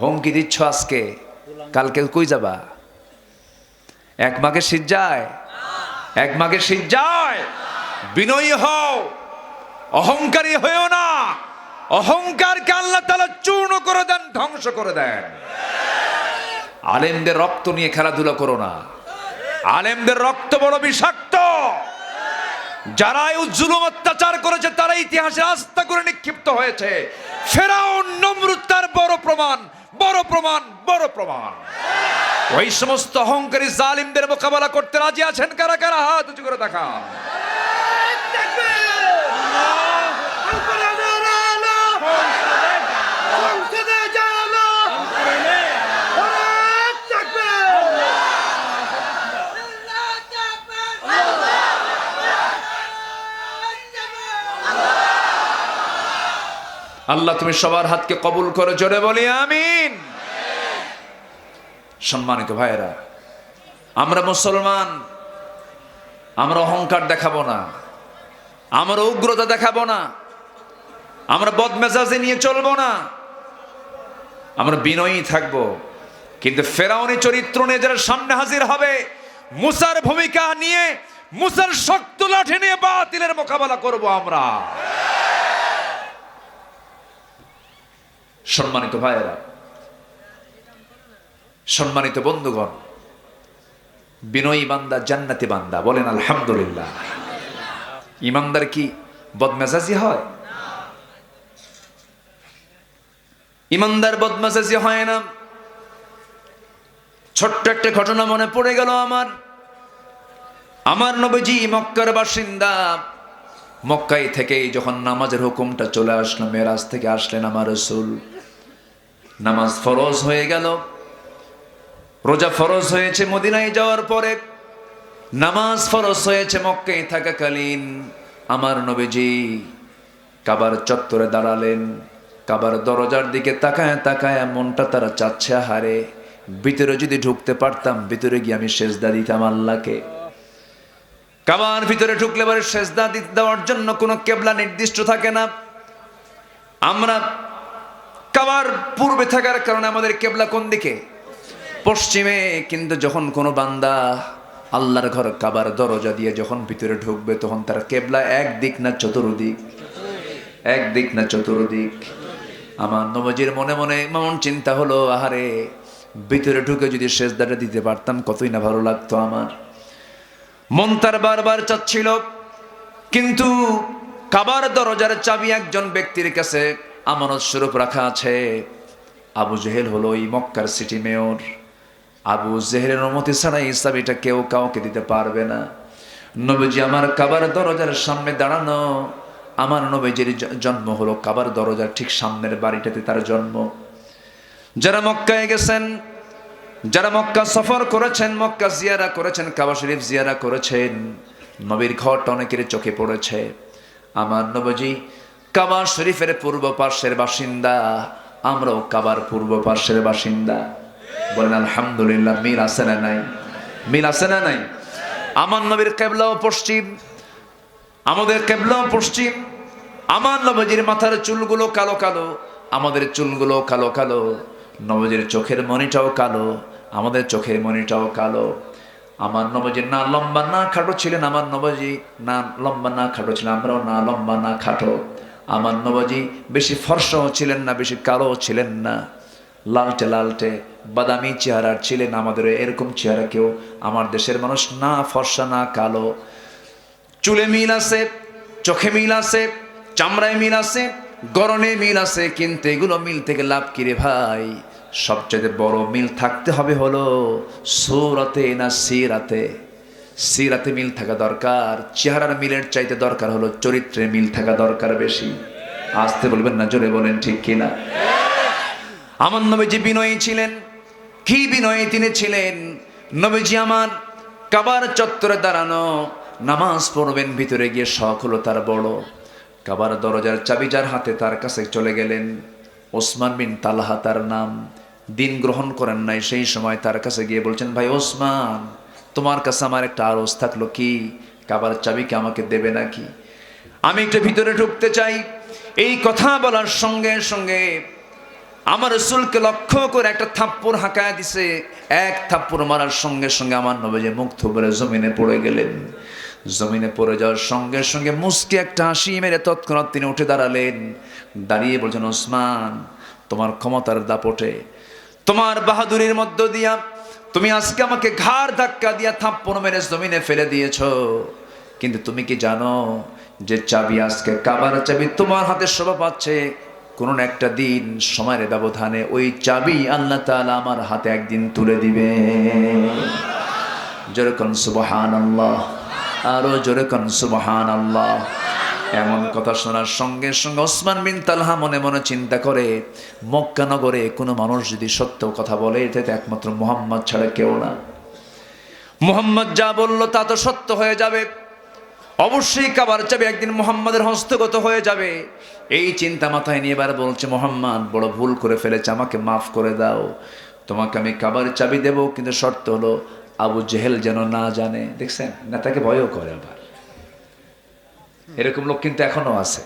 হুমকি দিচ্ছ আজকে? কালকে কই যাবা? এক মাকে শীত যায়? এক মাকে শীত যায়? বিনয়ী হও। অহংকারী হয়েও না। অহংকারকে আল্লাহ তালা চূর্ণ করে দেন, ধ্বংস করে দেন। আলেমদের রক্ত নিয়ে খেলাধুলা করো না। আলেমদের রক্ত বড় বিষাক্ত। যারা জুলুম অত্যাচার করেছে তারা ইতিহাসে আস্থা করে নিক্ষিপ্ত হয়েছে। ফেরাও নমরুদ তার বড় প্রমাণ। বড় প্রমাণ বড় প্রমাণ। ওই সমস্ত অহংকারী জালিমদের মোকাবেলা করতে রাজি আছেন কারা কারা? হাত উঁচু করে দেখান। আল্লাহ তুমি সবার হাতকে কবুল করে, জোরে বলি আমিন। সম্মানিত ভাইয়েরা, আমরা মুসলমান, আমরা অহংকার দেখাবো না, আমরা উগ্রতা দেখাবো না, আমরা বদমেজাজে নিয়ে চলবো না, আমরা বিনয়ী থাকব। কিন্তু ফেরাউনি চরিত্র নিয়ে যারা সামনে হাজির হবে, মুসার ভূমিকা নিয়ে, মুসার শক্ত লাঠি নিয়ে বাতিলের মোকাবেলা করব আমরা। সম্মানিত ভাইয়েরা, সম্মানিত বন্ধুগণ, বিনয়ী বান্দা জান্নাতি বান্দা, বলেন আলহামদুলিল্লাহ। ইমানদার কি বদমেজাজি হয়? ইমানদার বদমেজাজি হয় না। ছোট্ট একটা ঘটনা মনে পড়ে গেল আমার। আমার নবীজি মক্কার বাসিন্দা মক্কাই থেকে যখন নামাজের হুকুমটা চলে আসলো মেরাজ থেকে আসলেন আমার রসুল। নামাজ ফরজ হয়ে গেল। রোজা ফরজ হয়েছে মদিনায় যাওয়ার পরে। নামাজ ফরজ হয়েছে মক্কায় থাকাকালীন। আমার নবীজি কাবার চত্বরে দাঁড়ালেন। কাবার দরজার দিকে তাকায় তাকায় মনটা তারা চাচ্ছে হারে ভিতরে যদি ঢুকতে পারতাম, ভিতরে গিয়ে আমি সেজদা দিতাম আল্লাহকে। কাবার ভিতরে ঢুকলে পরে সেজদা দেওয়ার জন্য কোনো কেবলা নির্দিষ্ট থাকে না। আমরা কাবার পূর্বে থাকার কারণে আমাদের কেবলা কোন দিকে? পশ্চিমে। কিন্তু যখন কোনো বান্দা আল্লাহর ঘর কাবার দরজা দিয়ে যখন ভিতরে ঢুকবে, তখন তার কেবলা এক দিক না চতুর্দিক? এক দিক না চতুর্দিক? আমার নবজির মনে মনে এমন চিন্তা হলো, আহারে, ভিতরে ঢুকে যদি শেষদাটা দিতে পারতাম, কতই না ভালো লাগতো আমার। মন তার বারবার চাচ্ছিল, কিন্তু কাবার দরজার চাবি একজন ব্যক্তির কাছে আমানত স্বরূপ রাখা আছে। আবু জেহেল হলো এই মক্কার সিটি মেয়র। আবু জেহেলের অনুমতি ছাড়া এই চাবিটা কেউ কাউকে দিতে পারবে না। নবীজি, আমার কাবার দরজার সামনে দাঁড়ানো, আমার নবীজির জন্ম হলো কাবার দরজার ঠিক সামনের বাড়িটাতে তার জন্ম। যারা মক্কায় গেছেন যারা মক্কা সফর করেছেন, মক্কা জিয়ারা করেছেন, কাবা শরীফ জিয়ারা করেছেন, নবীর ঘরটা অনেকের চোখে পড়েছে। আমার নবজি কাবা শরীফের পূর্ব পার্শ্বের বাসিন্দা, আমরাও কাবার পূর্ব পার্শ্বের বাসিন্দা। বলেন, আলহামদুলিল্লাহ, মিল আছে না নাই? মিল আছে না নাই? আমার নবীর কেবলাও পশ্চিম, আমাদের কেবলাও পশ্চিম। আমার নবজির মাথার চুলগুলো কালো কালো, আমাদের চুলগুলো কালো কালো, নবজির চোখের মনিটাও কালো। আমাদের চোখের মনিটাও কালো। আমার নবজি না লম্বা, না খাটো ছিলেন। আমার নবজি না লম্বা, না খাটো ছিলেন। আমরাও না লম্বা, না খাটো। আমার নবজি বেশি ফর্সাও ছিলেন না, বেশি কালো ছিলেন না। লালটে লালটে বাদামি চেহারার ছিলেন আমাদের। এরকম চেহারা কেউ আমার দেশের মানুষ না ফর্সা, না কালো। চুলে মিল আছে, চোখে মিল আছে, চামড়ায় মিল আছে গরনে মিল আছে, কিন্তু এগুলো মিল থেকে লাভ কিরে ভাই? সবচেয়ে বড় মিল থাকতে হবে হলো সুরতে না সিরাতে? সিরাতে মিল থাকা দরকার, চেহারার মিলের চাইতে দরকার হলো চরিত্রে মিল থাকা দরকার বেশি। আসতে বলবেন না, জোরে বলেন ঠিক কিনা? আমার নবীজি বিনয়ী ছিলেন। কি বিনয়ী তিনি ছিলেন? নবীজি আমার কাবার চত্বরে দাঁড়ানো, নামাজ পড়বেন, ভিতরে গিয়ে শখ হলো তার বড়। কাবার দরজার চাবি যার হাতে তার কাছে চলে গেলেন। ওসমান বিন তালহা তার নাম। দিন গ্রহণ করেন নাই, সেই সময় তার কাছে গিয়ে বলছেন, ভাই ওসমান, তোমার কাছে আমার একটা আরজ থাকল কি? কাবার চাবিকে আমাকে দেবে নাকি? আমি একটু ভিতরে ঢুকতে চাই। এই কথা বলার সঙ্গে সঙ্গে আমার রসুলকে লক্ষ্য করে একটা থাপ্পড় হাঁকায় দিছে। এক থাপ্পড় মারার সঙ্গে সঙ্গে আমার নবীজি মুখ থুবড়ে জমিনে পড়ে গেলেন। জমিনে পড়ে যাওয়ার সঙ্গে সঙ্গে মুসকে একটা হাসি মেরে তৎক্ষণাৎ তিনি উঠে দাঁড়ালেন। দাঁড়িয়ে বলছেন, ওসমান, তোমার ক্ষমতার দাপটে, তোমার বাহাদুরির মধ্য দিয়া তুমি আজকে আমাকে ঘাড় ধাক্কা দিয়া থাপ্পড় মেরে জমিনে ফেলে দিয়েছ। কিন্তু তুমি কি জানো যে চাবি আজকে কাবার চাবি তোমার হাতে শোভা পাচ্ছে? কোন একটা দিন সময়ের ব্যবধানে ওই চাবি আল্লাহ তাআলা আমার হাতে একদিন তুলে দিবে যেরকম সুবহান আল্লাহ আরও যেরকম সুবহান আল্লাহ এমন কথা শোনার সঙ্গে সঙ্গে ওসমান বিন তালহা মনে মনে চিন্তা করে, মক্কা নগরে কোনো মানুষ যদি সত্য কথা বলে, এতে একমাত্র মোহাম্মদ ছাড়া কেউ না। মোহাম্মদ যা বলল তা তো সত্য হয়ে যাবে। অবশ্যই কাবার চাবি একদিন মোহাম্মদের হস্তগত হয়ে যাবে। এই চিন্তা মাথায় নিয়ে এবার বলছে, মোহাম্মদ, বড় ভুল করে ফেলেছে, আমাকে মাফ করে দাও। তোমাকে আমি কাবার চাবি দেব, কিন্তু শর্ত হলো আবু জেহেল যেন না জানে। দেখছেন? নেতাকে ভয়ও করে আবার। এরকম লোক কিন্তু এখনও আছে।